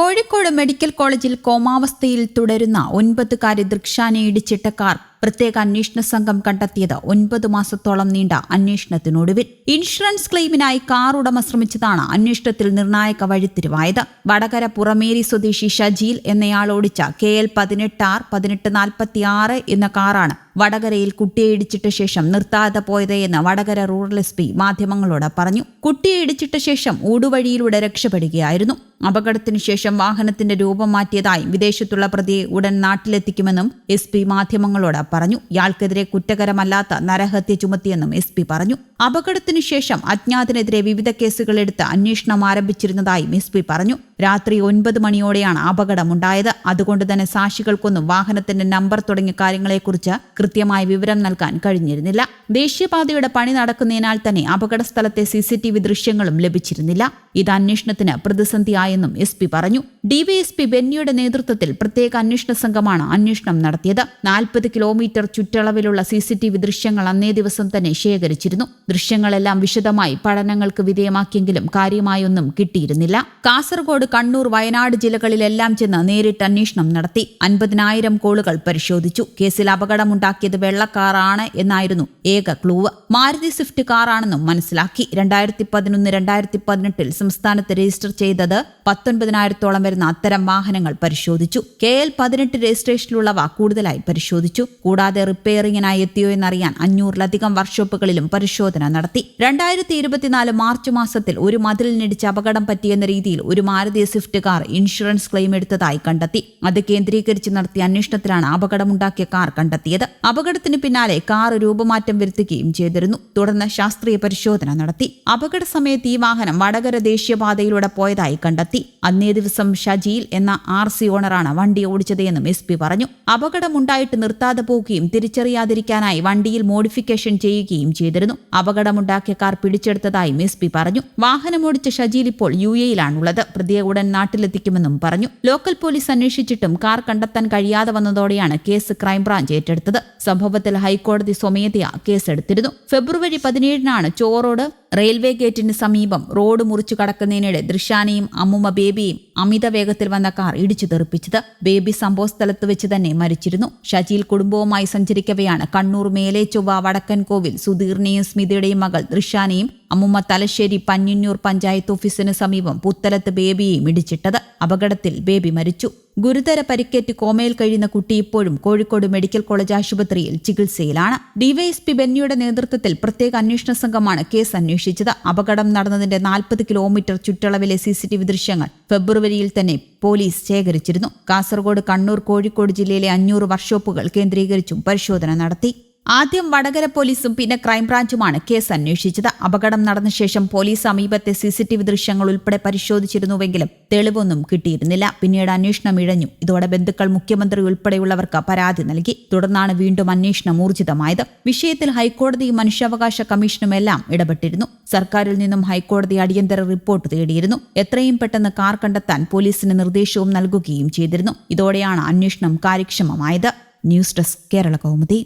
Kozhikode medical കോളേജിൽ കോമാവസ്ഥയിൽ തുടരുന്ന ഒൻപതുകാരി ദൃക്ഷാനെ ഇടിച്ചിട്ട car പ്രത്യേക അന്വേഷണ സംഘം കണ്ടെത്തിയത് ഒൻപത് മാസത്തോളം നീണ്ട അന്വേഷണത്തിനൊടുവിൽ. ഇൻഷുറൻസ് ക്ലെയിമിനായി കാർ ഉടമ ശ്രമിച്ചതാണ് അന്വേഷണത്തിൽ നിർണായക വഴിത്തിരിവായത്. വടകര പുറമേരി സ്വദേശി ഷജീൽ എന്നയാൾ ഓടിച്ച കെ എൽ പതിനെട്ട് ആർ പതിനെട്ട് നാൽപ്പത്തി ആറ് എന്ന കാറാണ് വടകരയിൽ കുട്ടിയെ ഇടിച്ചിട്ട ശേഷം നിർത്താതെ പോയത് എന്ന് വടകര റൂറൽ എസ് പി മാധ്യമങ്ങളോട് പറഞ്ഞു. കുട്ടിയെ ഇടിച്ചിട്ട ശേഷം ഊടുവഴിയിലൂടെ രക്ഷപ്പെടുകയായിരുന്നു. അപകടത്തിന് ശേഷം വാഹനത്തിന്റെ രൂപം മാറ്റിയതായും വിദേശത്തുള്ള പ്രതിയെ ഉടൻ നാട്ടിലെത്തിക്കുമെന്നും എസ് പി മാധ്യമങ്ങളോട് പറഞ്ഞു. ഇയാൾക്കെതിരെ കുറ്റകരമല്ലാത്ത നരഹത്യ ചുമത്തിയെന്നും എസ് പി പറഞ്ഞു. അപകടത്തിനു ശേഷം അജ്ഞാതനെതിരെ വിവിധ കേസുകൾ എടുത്ത് അന്വേഷണം ആരംഭിച്ചിരുന്നതായും എസ് പി പറഞ്ഞു. രാത്രി ഒൻപത് മണിയോടെയാണ് അപകടമുണ്ടായത്. അതുകൊണ്ട് തന്നെ സാക്ഷികൾക്കൊന്നും വാഹനത്തിന്റെ നമ്പർ തുടങ്ങിയ കാര്യങ്ങളെക്കുറിച്ച് കൃത്യമായ വിവരം നൽകാൻ കഴിഞ്ഞിരുന്നില്ല. ദേശീയപാതയുടെ പണി നടക്കുന്നതിനാൽ തന്നെ അപകട സ്ഥലത്തെ സി സി ടി വി ദൃശ്യങ്ങളും ലഭിച്ചിരുന്നില്ല. ഇത് അന്വേഷണത്തിന് പ്രതിസന്ധിയായെന്നും എസ് പി പറഞ്ഞു. ഡിവൈഎസ്പി ബെന്നിയുടെ നേതൃത്വത്തിൽ പ്രത്യേക അന്വേഷണ സംഘമാണ് അന്വേഷണം നടത്തിയത്. നാൽപ്പത് കിലോമീറ്റർ ചുറ്റളവിലുള്ള സിസിടിവി ദൃശ്യങ്ങൾ അന്നേ ദിവസം തന്നെ ശേഖരിച്ചിരുന്നു. ദൃശ്യങ്ങളെല്ലാം വിശദമായി പഠനങ്ങൾക്ക് വിധേയമാക്കിയെങ്കിലും കാര്യമായൊന്നും കിട്ടിയിരുന്നില്ല. കാസർഗോഡ് കണ്ണൂർ വയനാട് ജില്ലകളിലെല്ലാം ചെന്ന് നേരിട്ട് അന്വേഷണം നടത്തി. അൻപതിനായിരം കോളുകൾ പരിശോധിച്ചു. കേസിൽ അപകടമുണ്ടാക്കിയത് വെള്ളക്കാറാണ് എന്നായിരുന്നു ഏക ക്ലൂവ്. മാരുതി സ്വിഫ്റ്റ് കാറാണെന്നും മനസ്സിലാക്കി. രണ്ടായിരത്തി പതിനൊന്ന് രണ്ടായിരത്തി പതിനെട്ടിൽ സംസ്ഥാനത്ത് രജിസ്റ്റർ ചെയ്തത് പത്തൊൻപതിനായിരത്തോളം വരുന്ന അത്തരം വാഹനങ്ങൾ പരിശോധിച്ചു. കെ എൽ പതിനെട്ട് രജിസ്ട്രേഷനിലുള്ളവ കൂടുതലായി പരിശോധിച്ചു. കൂടാതെ റിപ്പയറിംഗിനായി എത്തിയോ എന്നറിയാൻ അഞ്ഞൂറിലധികം വർക്ക്ഷോപ്പുകളിലും പരിശോധന നടത്തി. രണ്ടായിരത്തി ഇരുപത്തിനാല് മാർച്ച് മാസത്തിൽ ഒരു മതിലിനിടിച്ച് അപകടം പറ്റിയെന്ന രീതിയിൽ ഒരു Maruti Swift car insurance claim എടുത്തതായി കണ്ടെത്തി. അത് കേന്ദ്രീകരിച്ച് നടത്തിയ അന്വേഷണത്തിലാണ് അപകടമുണ്ടാക്കിയ കാർ കണ്ടെത്തിയത്. അപകടത്തിന് പിന്നാലെ കാർ രൂപമാറ്റം വരുത്തുകയും ചെയ്തിരുന്നു. തുടർന്ന് ശാസ്ത്രീയ പരിശോധന നടത്തി. അപകട സമയത്ത് ഈ വാഹനം വടകര ദേശീയപാതയിലൂടെ പോയതായി കണ്ടെത്തി. അന്നേ ദിവസം ഷജീൽ എന്ന ആർ സി ഓണറാണ് വണ്ടി ഓടിച്ചത് എന്നും എസ് പി പറഞ്ഞു. അപകടമുണ്ടായിട്ട് നിർത്താതെ പോവുകയും തിരിച്ചറിയാതിരിക്കാനായി വണ്ടിയിൽ മോഡിഫിക്കേഷൻ ചെയ്യുകയും ചെയ്തിരുന്നു. അപകടമുണ്ടാക്കിയ കാർ പിടിച്ചെടുത്തതായും എസ് പി പറഞ്ഞു. വാഹനമോടിച്ച ഷജീൽ ഇപ്പോൾ യു എയിലാണുള്ളത് പ്രതിയെ ഉടൻ നാട്ടിലെത്തിക്കുമെന്നും പറഞ്ഞു. ലോക്കൽ പോലീസ് അന്വേഷിച്ചിട്ടും കാർ കണ്ടെത്താൻ കഴിയാതെ വന്നതോടെയാണ് കേസ് ക്രൈംബ്രാഞ്ച് ഏറ്റെടുത്തത്. സംഭവത്തിൽ ഹൈക്കോടതി സ്വമേധയാ കേസെടുത്തിരുന്നു. ഫെബ്രുവരി പതിനേഴിനാണ് ചോറോട് റെയിൽവേ ഗേറ്റിന് സമീപം റോഡ് മുറിച്ചു കടക്കുന്നതിനിടെ ദൃശാനയും അമ്മുമ്മ ബേബിയും അമിത വേഗത്തിൽ വന്ന കാർ ഇടിച്ചു തെറിപ്പിച്ചത്. ബേബി സംഭവ സ്ഥലത്ത് വെച്ച് തന്നെ മരിച്ചിരുന്നു. ഷജീൽ കുടുംബവുമായി സഞ്ചരിക്കവെയാണ് കണ്ണൂർ മേലെ ചൊവ്വ വടക്കൻ കോവിൽ സുധീറിനെയും സ്മിതയുടെയും മകൾ ദൃശാനയും അമ്മുമ്മ തലശ്ശേരി പഞ്ഞിന്നൂർ പഞ്ചായത്ത് ഓഫീസിന് സമീപം പുത്തലത്ത് ബേബിയെയും ഇടിച്ചിട്ടത്. അപകടത്തിൽ ബേബി മരിച്ചു. ഗുരുതര പരിക്കേറ്റ് കോമയിൽ കഴിയുന്ന കുട്ടി ഇപ്പോഴും കോഴിക്കോട് മെഡിക്കൽ കോളേജ് ആശുപത്രിയിൽ ചികിത്സയിലാണ്. ഡിവൈഎസ്പി ബെന്നിയുടെ നേതൃത്വത്തിൽ പ്രത്യേക അന്വേഷണ സംഘമാണ് കേസ് അന്വേഷിച്ചത്. അപകടം നടന്നതിന്റെ നാൽപ്പത് കിലോമീറ്റർ ചുറ്റളവിലെ സി സി ടി വി ദൃശ്യങ്ങൾ ഫെബ്രുവരിയിൽ തന്നെ പോലീസ് ശേഖരിച്ചിരുന്നു. കാസർഗോഡ് കണ്ണൂർ കോഴിക്കോട് ജില്ലയിലെ അഞ്ഞൂറ് വർക്ക്ഷോപ്പുകൾ കേന്ദ്രീകരിച്ചും പരിശോധന നടത്തി. ആദ്യം വടകര പോലീസും പിന്നെ ക്രൈംബ്രാഞ്ചുമാണ് കേസ് അന്വേഷിച്ചത്. അപകടം നടന്ന ശേഷം പോലീസ് സമീപത്തെ സിസിടിവി ദൃശ്യങ്ങൾ ഉൾപ്പെടെ പരിശോധിച്ചിരുന്നുവെങ്കിലും തെളിവൊന്നും കിട്ടിയിരുന്നില്ല. പിന്നീട് അന്വേഷണം ഇഴഞ്ഞു. ഇതോടെ ബന്ധുക്കൾ മുഖ്യമന്ത്രി ഉൾപ്പെടെയുള്ളവർക്ക് പരാതി നൽകി. തുടർന്നാണ് വീണ്ടും അന്വേഷണം ഊർജിതമായത്. വിഷയത്തിൽ ഹൈക്കോടതിയും മനുഷ്യാവകാശ കമ്മീഷനും എല്ലാം ഇടപെട്ടിരുന്നു. സർക്കാരിൽ നിന്നും ഹൈക്കോടതി അടിയന്തര റിപ്പോർട്ട് തേടിയിരുന്നു. എത്രയും പെട്ടെന്ന് കാർ കണ്ടെത്താൻ പോലീസിന് നിർദ്ദേശവും നൽകുകയും ചെയ്തിരുന്നു. ഇതോടെയാണ് അന്വേഷണം കാര്യക്ഷമമായത്. News desk Kerala Kaumudi.